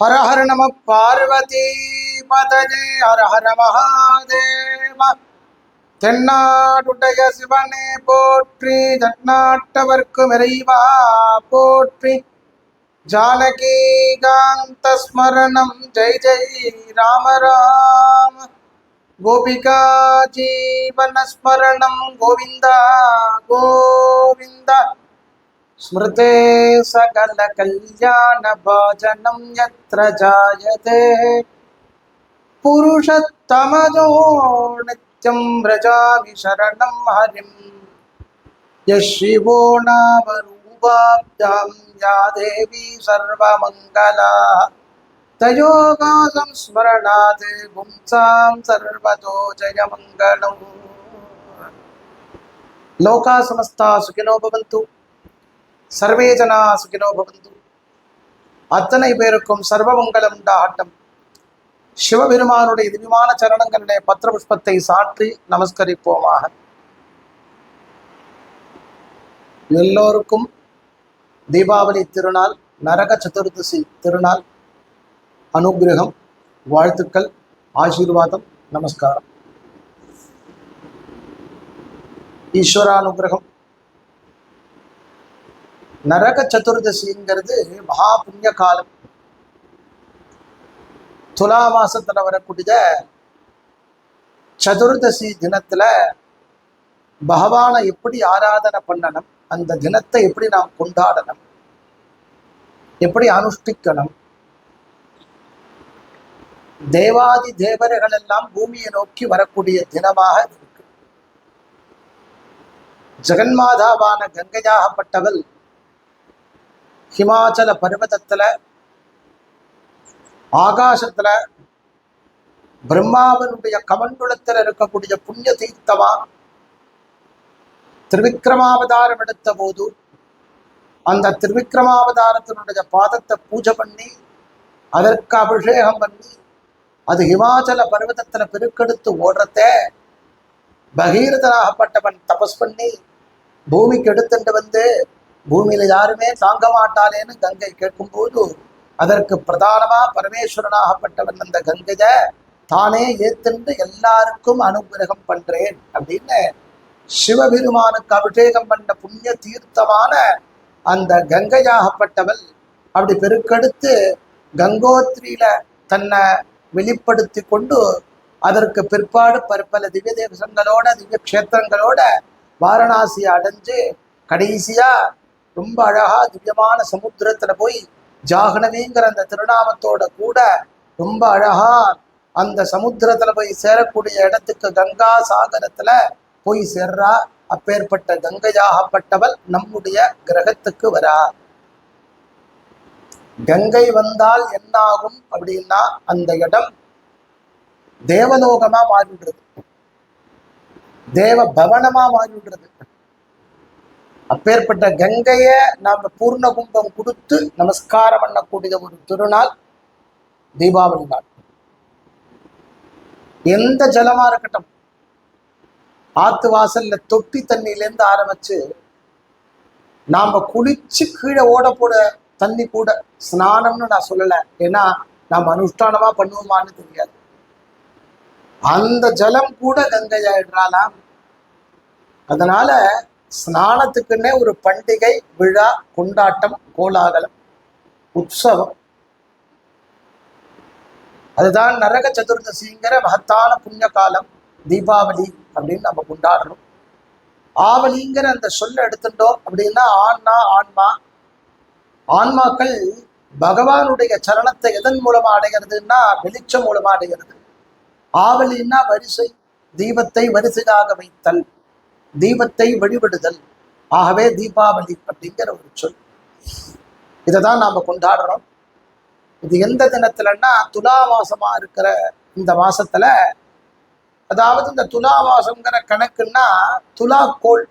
ஹர ஹர நம பார்வதி பதஜே ஹர ஹர மகாதேவ தென்னாடுடைய சிவனே போற்றி தன்னாட்டவர்க்கும் இறைவா போற்றி. ஜானகி காந்த ஸ்மரணம் ஜெய் ஜெய் ராம ராம. கோபிகா ஜீவன ஸ்மரணம் கோவிந்தா கோவிந்தா. स्मृते सकलकल्याणभाजनं यत्र जायते पुरुषत्तमजो नित्यं व्रजामि शरणं हरिं यः शिवो नामरूपाभ्यां या देवी सर्वमङ्गला तयोगा संस्मरणात् पुंसां सर्वतो जयमङ्गलम् लोका समस्ता सुखिनो भवन्तु சர்வே ஜனா சுகினோ பவந்து. அத்தனை பேருக்கும் சர்வமங்கலம் உண்டாகட்டும். சிவபெருமானுடைய திவ்யமான சரணங்களுடைய பத்திர புஷ்பத்தை சாற்றி நமஸ்கரிப்போமாக. எல்லோருக்கும் தீபாவளி திருநாள் நரக சதுர்தசி திருநாள் அனுகிரகம் வாழ்த்துக்கள் ஆசீர்வாதம் நமஸ்காரம். ஈஸ்வரானுகிரகம் நரக சதுர்தசிங்கிறது மகா புண்ணிய காலம் துலா மாசத்துல வரக்கூடிய சதுர்தசி தினத்துல பகவானை எப்படி ஆராதனை பண்ணணும் அந்த தினத்தை எப்படி நாம் கொண்டாடணும் எப்படி அனுஷ்டிக்கணும் தேவாதி தேவர்கள் எல்லாம் பூமியை நோக்கி வரக்கூடிய தினமாக இருக்கு. ஜெகன்மாதாவான கங்கையாகப்பட்டவள் ஹிமாச்சல பர்வதத்துல ஆகாசத்துல பிரம்மாவனுடைய கமண்டுளத்துல இருக்கக்கூடிய புண்ணிய தீர்த்தமா திருவிக்ரமாவதாரம் எடுத்த போது அந்த திருவிக்ரமாவதாரத்தினுடைய பாதத்தை பூஜை பண்ணி அதற்கு அபிஷேகம் பண்ணி அது ஹிமாச்சல பர்வதத்துல பெருக்கெடுத்து ஓடுறத பகீரதனாகப்பட்டவன் தபஸ் பண்ணி பூமிக்கு எடுத்துட்டு வந்து பூமியில யாருமே தாங்க மாட்டாளேன்னு கங்கை கேட்கும்போது அதற்கு பிரதானமா பரமேஸ்வரனாகப்பட்டவன் அந்த கங்கைய தானே ஏத்துண்டு எல்லாருக்கும் அனுகிரகம் பண்றேன் அப்படின்னு சிவபெருமானுக்கு அபிஷேகம் பண்ண புண்ணிய தீர்த்தமான அந்த கங்கையாகப்பட்டவள் அப்படி பெருக்கெடுத்து கங்கோத்ரியில தன்னை வெளிப்படுத்தி கொண்டு அதற்கு பிற்பாடு பற்பல திவ்ய தேவசங்களோட திவ்ய கஷேத்திரங்களோட வாரணாசியை அடைஞ்சு கடைசியா ரொம்ப அழகா திவ்யமான சமுத்திரத்துல போய் ஜாகனவிங்கிற அந்த திருநாமத்தோட கூட ரொம்ப அழகா அந்த சமுத்திரத்துல போய் சேரக்கூடிய இடத்துக்கு கங்கா சாகரத்துல போய் சேர்றா. அப்பேற்பட்ட கங்கையாகப்பட்டவள் நம்முடைய கிரகத்துக்கு வரா. கங்கை வந்தால் என்னாகும் அப்படின்னா அந்த இடம் தேவலோகமா மாறிவிடுறது. தேவ பவனமா மாறிடுறது அப்பேற்பட்ட கங்கைய நாம பூர்ண கும்பம் கொடுத்து நமஸ்காரம் பண்ணக்கூடிய ஒரு திருநாள் தீபாவளி நாள். எந்த ஜலமா இருக்கட்டும் ஆத்து வாசல்ல தொட்டி தண்ணியிலேருந்து ஆரம்பிச்சு நாம குளிச்சு கீழே ஓட போட தண்ணி கூட ஸ்நானம்னு நான் சொல்லல. ஏன்னா நாம் அனுஷ்டானமா பண்ணுவோமான்னு தெரியாது. அந்த ஜலம் கூட கங்கையாயிடுறாளாம் அதனால ஸ்நானத்துக்குன்னே ஒரு பண்டிகை விழா கொண்டாட்டம் கோலாகலம் உற்சவம். அதுதான் நரக சதுர்தசிங்கிற மகத்தான புண்ணிய காலம் தீபாவளி அப்படின்னு நம்ம கொண்டாடுறோம். ஆவலிங்கிற அந்த சொல்ல எடுத்துட்டோம் அப்படின்னா ஆன்மா ஆன்மா. ஆன்மாக்கள் பகவானுடைய சரணத்தை எதன் மூலமா அடைகிறதுன்னா வெளிச்சம் மூலமா அடைகிறது. ஆவலின்னா வரிசை தீபத்தை வரிசையாக வைத்தல். தீபத்தை வழிபடுதல். ஆகவே தீபாவளி அப்படிங்கிற ஒரு சொல். இதை தான் நாம் கொண்டாடுறோம். இது எந்த தினத்துலன்னா துலா மாசமாக இருக்கிற இந்த மாசத்துல அதாவது இந்த துலா மாசங்கிற கணக்குன்னா துலா கோள்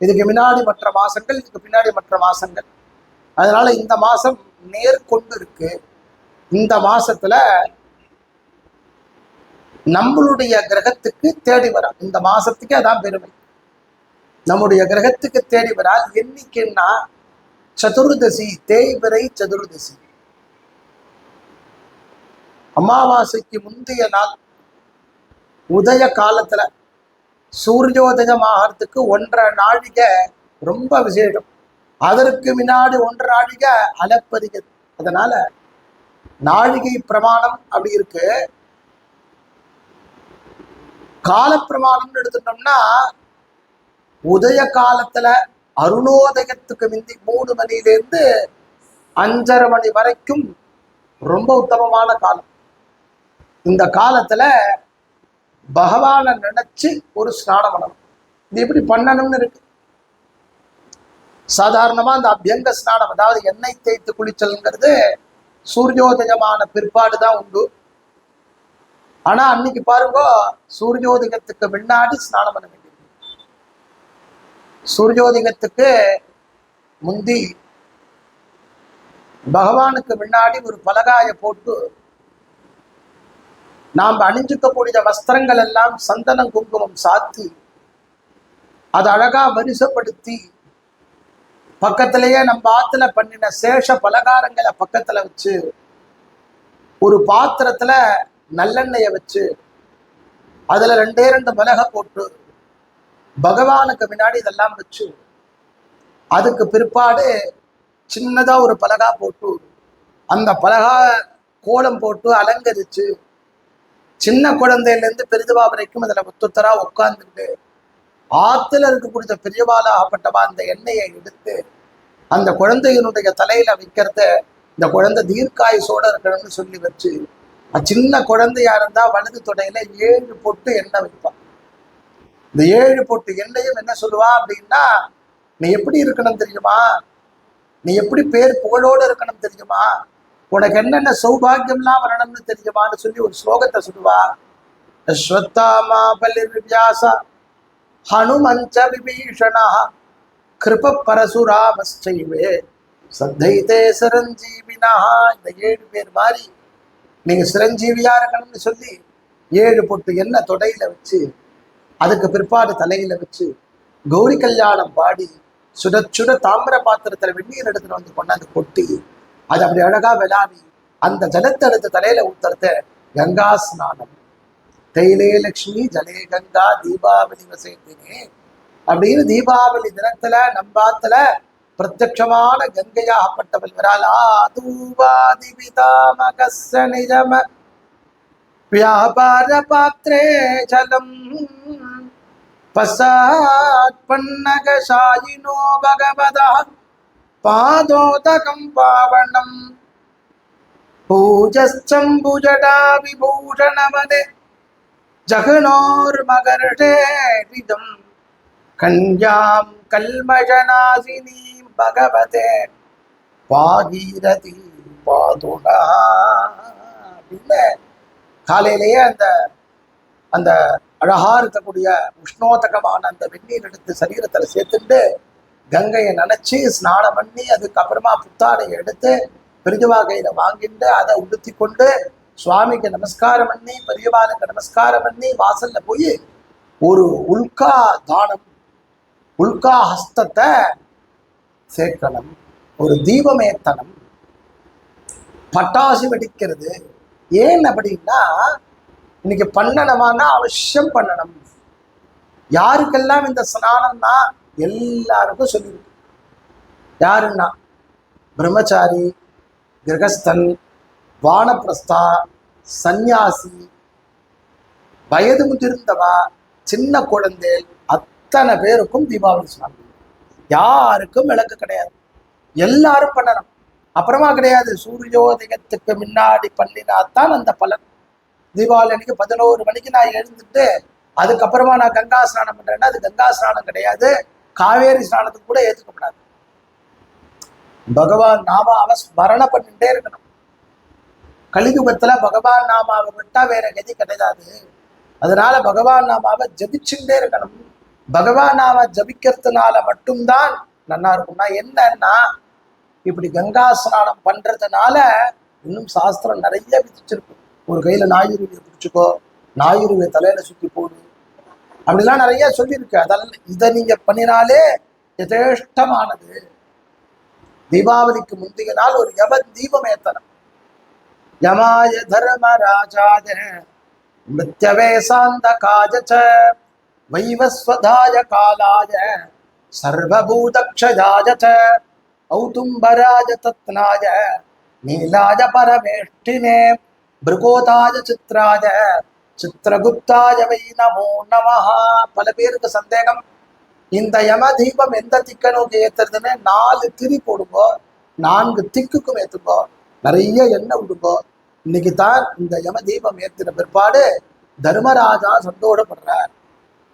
இதுக்கு முன்னாடி மற்ற மாசங்கள் இதுக்கு பின்னாடி மற்ற மாசங்கள். அதனால இந்த மாசம் நேர்கொண்டு இருக்கு. இந்த மாசத்துல நம்மளுடைய கிரகத்துக்கு தேடி வரா. இந்த மாசத்துக்கு அதான் பெருமை. நம்முடைய கிரகத்துக்கு தேடி வரால் என்னைக்குன்னா சதுர்தசி தேய்பிரை சதுர்தசி. அமாவாசைக்கு முந்தைய நாள் உதய காலத்துல சூரியோதயம் ஆகிறதுக்கு ஒன்றரை நாழிகை ரொம்ப விசேஷம். அதற்கு முன்னாடி ஒன்றரை நாழிகை அலப்பதிகது அதனால நாழிகை பிரமாணம் அப்படி இருக்கு. கால பிரமாணம்னு எடுத்துட்டோம்னா உதய காலத்துல அருணோதயத்துக்கு முந்தி மூணு மணிலேருந்து அஞ்சரை மணி வரைக்கும் ரொம்ப உத்தமமான காலம். இந்த காலத்துல பகவானை நினைச்சு ஒரு ஸ்நானம் பண்ணணும். இது எப்படி பண்ணணும்னு இருக்கு. சாதாரணமா அந்த அபியங்க ஸ்நானம் அதாவது எண்ணெய் தேய்த்து குளிச்சல்ங்கிறது சூரியோதயமான பிற்பாடு தான் உண்டு. ஆனா அன்னைக்கு பாருங்க சூரியோதயத்துக்கு முன்னாடி ஸ்நானம் பண்ண வேண்டியது. சூரியோதயத்துக்கு முந்தி பகவானுக்கு முன்னாடி ஒரு பலகாய போட்டு நாம் அணிஞ்சுக்கக்கூடிய வஸ்திரங்கள் எல்லாம் சந்தனம் குங்குமம் சாத்தி அது அழகா வரிசைப்படுத்தி பக்கத்திலேயே நம்ம ஆத்துல பண்ணின சேஷ பலகாரங்களை பக்கத்துல வச்சு ஒரு பாத்திரத்துல நல்லெண்ணெயை வச்சு அதுல ரெண்டே ரெண்டு மிளகை போட்டு பகவானுக்கு முன்னாடி இதெல்லாம் வச்சு அதுக்கு பிற்பாடு சின்னதா ஒரு பலகா போட்டு அந்த பலகா கோலம் போட்டு அலங்கரிச்சு சின்ன குழந்தையிலேருந்து பெரிதுவா வரைக்கும் அதில் ஒத்துத்தரா உட்காந்துட்டு ஆற்றுல இருக்கக்கூடிய பெரியவாளா ஆகப்பட்டவா அந்த எண்ணெயை எடுத்து அந்த குழந்தையினுடைய தலையில வைக்கிறத இந்த குழந்தை தீர்க்காயுசோட இருக்கணும்னு சொல்லி வச்சு சின்ன குழந்தையா இருந்தா வலது தொடையில ஏழு பொட்டு எண்ணெய் வைப்பான். இந்த ஏழு பொட்டு எண்ணெயும் என்ன சொல்லுவா அப்படின்னா நீ எப்படி இருக்கணும் தெரியுமா? நீ எப்படி பேர் புகழோடு இருக்கணும் தெரியுமா? உனக்கு என்னென்ன சௌபாகியம்லாம் வரணும்னு தெரியுமான்னு சொல்லி ஒரு ஸ்லோகத்தை சொல்லுவா. அஸ்வத்தாமா பலிர் ஹனுமஞ்ச விபீஷணா கிருப பரசுராமஸ்டைவே சத்தைதே சிரஞ்சீவினா. இந்த ஏழு பேர் மாதிரி நீங்க சிரஞ்சீவியா இருக்கணும்னு சொல்லி ஏழு பொட்டு எண்ணெய் தொடையில வச்சு அதுக்கு பிற்பாடு தலையில வச்சு கௌரி கல்யாணம் பாடி சுட சுட தாமிர பாத்திரத்துல வெந்நீர் எடுத்துட்டு வந்து கொண்டாந்து கொட்டி அது அப்படி அழகா விளாவி அந்த ஜலத்தை எடுத்து தலையில ஊத்துறத கங்கா ஸ்நானம். தைலே லக்ஷ்மி ஜலே கங்கா தீபாவளி வசேந்தினே அப்படின்னு தீபாவளி தினத்துல நம்பாத்துல பிரத்யமான கங்கையாகப்பட்டவள் வரால் ஆதூவாதி பிதாமகஸ்ஸ நிஜம. வியாபார பாத்திரே ஜலம். பசாத் பன்னகசாயினோ பகவதா. பாதோதகம் பாவணம் பூஜஸ்சம்புஜடா விபூஷணவதே ஜகனோர்மகர்ஷேரிதம் கன்யாம் கல்மஷநாசினி பகவதே பாகீரதி பாதுடா அப்படின்னு காலையிலேயே அந்த அந்த அழகா இருக்கக்கூடிய உஷ்ணோதகமான அந்த வெந்நீர் எடுத்து சரீரத்துல சேர்த்துட்டு கங்கையை நினைச்சு ஸ்நானம் பண்ணி அதுக்கப்புறமா புத்தாடையை எடுத்து பெரியவா கையில வாங்கிட்டு அதை உடுத்தி கொண்டு சுவாமிக்கு நமஸ்காரம் பண்ணி பெரியவாளுக்கு நமஸ்காரம் பண்ணி வாசல்ல போய் ஒரு உல்கா தானம் உல்கா ஹஸ்தத்தை சேர்க்கணும் ஒரு தீபமேத்தனம் பட்டாசு வெடிக்கிறது. ஏன் அப்படின்னா இன்னைக்கு பண்ணணுமானா அவசியம் பண்ணணும். யாருக்கெல்லாம் இந்த ஸ்நானம்னா எல்லாருக்கும் சொல்லியிருக்கு யாருன்னா? பிரம்மச்சாரி கிரகஸ்தன் வானப்பிரஸ்தா சந்நியாசி வயது முதிர்ந்தவா சின்ன குழந்தை அத்தனை பேருக்கும் தீபாவளி ஸ்நானம். யாருக்கும் விளக்கு கிடையாது. எல்லாரும் பண்ணணும். அப்புறமா கிடையாது. சூரியோதயத்துக்கு முன்னாடி பண்ணினாத்தான் அந்த பலன். தீபாவளி அன்னைக்கு பதினோரு மணிக்கு நான் எழுந்துட்டு அதுக்கப்புறமா நான் கங்கா ஸ்நானம் பண்றேன்னா அது கங்கா ஸ்நானம் கிடையாது. காவேரி ஸ்நானத்துக்கு கூட ஏற்றுக்கப்படாது பகவான் நாமாவை ஸ்மரண பண்ணிட்டே இருக்கணும். கலியுகத்துல பகவான் நாமாவை விட்டா வேற கதி கிடையாது. அதனால பகவான் நாமாவை ஜபிச்சுட்டே இருக்கணும். பகவான் ஜபிக்கிறதுனால மட்டும்தான் நல்லா இருக்கும்னா என்னன்னா இப்படி கங்கா ஸ்நானம் பண்றதுனால இன்னும் சாஸ்திரம் நிறைய விதிச்சிருக்கு. ஒரு கையில நாயுருவியை பிடிச்சிக்கோ நாயுருவியை தலையில சுத்தி போடு. அப்படிலாம் நிறைய சொல்லியிருக்கு. அதெல்லாம் இதை நீங்க பண்ணினாலே யதேஷ்டமானது. தீபாவளிக்கு முந்தைய நாள் ஒரு யவன் தீபம் ஏத்தனம் யமாய தர்மராஜாய மிருத்தவே சாந்தகாய ச வைவஸ்வதாய காலாய சர்வபூதக்ஷயாய ச ஔதும்பராய தத்னாய நீலாய பரமேஷ்டினே பிருகோதாய சித்ராய சித்திரகுப்தாய வை நமோ நமஹ. பல பேருக்கு சந்தேகம். இந்த யம தீபம் எந்த திக்க நோக்கி ஏத்துறதுன்னு நாலு திரி போடுங்கோ நான்கு திக்குக்கும் ஏத்துங்கோ நிறைய எண்ணெய் விடுங்கோ இன்னைக்கு தான் இந்த யம தீபம் ஏத்தின பிற்பாடு தர்மராஜா சந்தோஷப்படுறார்.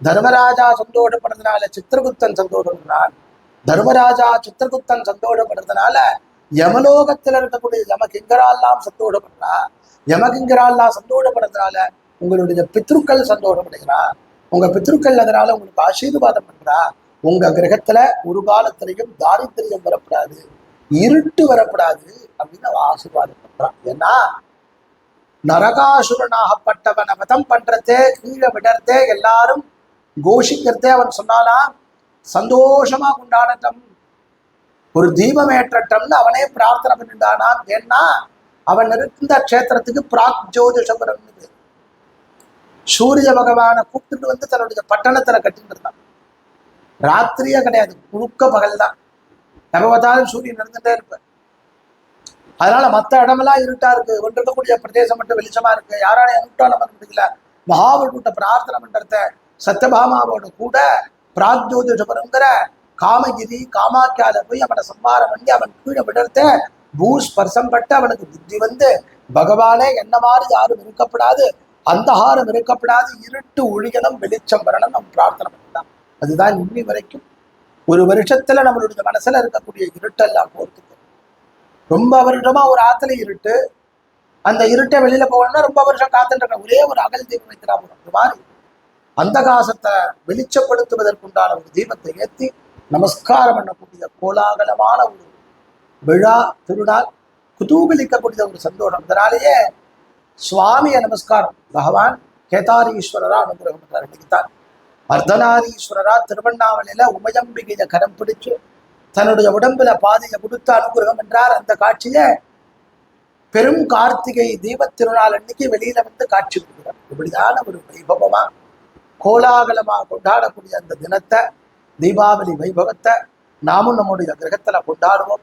தர்மராஜா சந்தோஷப்படுறதுனால சித்திரகுப்தன் சந்தோஷப்படுறான். தர்மராஜா சித்திரகுப்தன் சந்தோஷப்படுறதுனால யமலோகத்தில் இருக்கக்கூடிய யமகிங்கரால்லாம் சந்தோஷப்படுறா. யமகிங்கரால்லாம் சந்தோஷப்படுறதுனால உங்களுடைய பித்ருக்கள் சந்தோஷப்படுகிறா உங்க பித்ருக்கள் அதனால உங்களுக்கு ஆசீர்வாதம் பண்றா. உங்க கிரகத்துல ஒரு காலத்திலையும் தாரித்திரியம் வரப்படாது இருட்டு வரப்படாது அப்படின்னு ஆசீர்வாதம் பண்றான். ஏன்னா நரகாசுரனாகப்பட்டவன் அவதம் பண்றதே கீழே விடறதே எல்லாரும் கோஷிக்கிறதே அவன் சொன்னாலாம் சந்தோஷமா கொண்டாடட்டும். ஒரு தீபம் ஏற்றட்டம்னு அவனே பிரார்த்தனை பண்ணிட்டானான் ஏன்னா அவன் இருந்த க்ஷேத்திரத்துக்கு பிராக் ஜோதிஷபுரம் சூரிய பகவானை கூப்பிட்டு வந்து தன்னுடைய பட்டணத்துல கட்டிட்டு இருந்தான். ராத்திரியே கிடையாது முழுக்க பகல் தான் எப்ப பார்த்தாலும் சூரியன் இருந்துட்டே இருப்பேன் அதனால மற்ற இடமெல்லாம் இருட்டா இருக்கு. ஒன்று இருக்கக்கூடிய பிரதேசம் மட்டும் வெளிச்சமா இருக்கு. யாராலையும் இருட்டா நம்ம முடியல. மகாவிட்ட பிரார்த்தனை பண்றத சத்தபாமாவோட கூட பிராக்ஜோதிஷபுரங்கிற காமகிரி காமாக்கியால போய் அவனை சம்பாரம் பண்ணி அவன் கீழே விடறத பூ ஸ்பர்சம் பட்டு அவனுக்கு புத்தி வந்து பகவானே என்ன மாதிரி யாரும் இருக்கப்படாது அந்தகாரம் இருக்கப்படாது இருட்டு ஒழிகணும் வெளிச்சம் வரணும் நம்ம பிரார்த்தனை பண்ணலாம். அதுதான் இன்னி வரைக்கும். ஒரு வருஷத்துல நம்மளுடைய மனசுல இருக்கக்கூடிய இருட்டெல்லாம் போறதுக்கு ரொம்ப வருடமா ஒரு ஆத்துல இருட்டு அந்த இருட்டை வெளியில போகணும்னா ரொம்ப வருஷம் காத்துட்டு ஒரே ஒரு அகல் தீபம் வைக்கிறா போறோம் மாதிரி அந்தகாசத்தை வெளிச்சப்படுத்துவதற்குண்டான ஒரு தீபத்தை ஏற்றி நமஸ்காரம் பண்ணக்கூடிய கோலாகலமான ஒரு விழா திருநாள் குதூகலிக்கக்கூடிய ஒரு சந்தோஷம். இதனாலேயே சுவாமிய நமஸ்காரம். பகவான் கேதாரீஸ்வரரா அனுகிரகம் பண்றார். இன்னைக்குத்தான் அர்த்தநாரீஸ்வரரா திருவண்ணாமலையில உமயம்பிகைய கரம் பிடிச்சு தன்னுடைய உடம்புல பாதையை கொடுத்து அனுகிரகம் என்றார் அந்த காட்சியை பெரும் கார்த்திகை தீபத் திருநாள் அன்னைக்கு வெளியில வந்து காட்சி கொடுக்கிறார். இப்படியான ஒரு வைபவமா கோலாகலமாக கொண்டாடக்கூடிய அந்த தினத்தை தீபாவளி வைபவத்தை நாமும் நம்முடைய கிரகத்துல கொண்டாடுவோம்.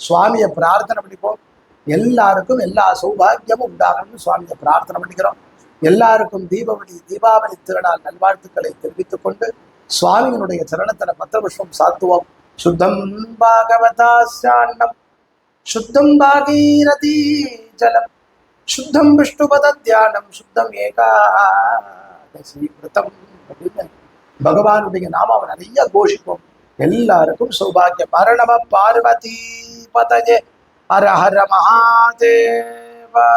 சுவாமியை பிரார்த்தனை பண்ணிப்போம். எல்லாருக்கும் எல்லா சௌபாகியமும் உண்டாகணும்னு சுவாமியை பிரார்த்தனை பண்ணிக்கிறோம். எல்லாருக்கும் தீபாவளி தீபாவளி திருநாள் நல்வாழ்த்துக்களை தெரிவித்துக் கொண்டு சுவாமியினுடைய சரணத்தில் பத்திரபுஷ்பம் சாத்துவோம். சுத்தம் பாகவதாஸ்யான்னம் சுத்தம் பாகீரதி ஜலம். சுத்தம் விஷ்ணுபத தியானம் சுத்தம் ஏகா ஏகாதசி விரதம் அப்படின்னு பகவானுடைய நாமாவை நிறைய கோஷிப்போம். எல்லாருக்கும் சௌபாகியம். மரணம பார்வதி பதஜே. ஹர ஹர மகாதேவா.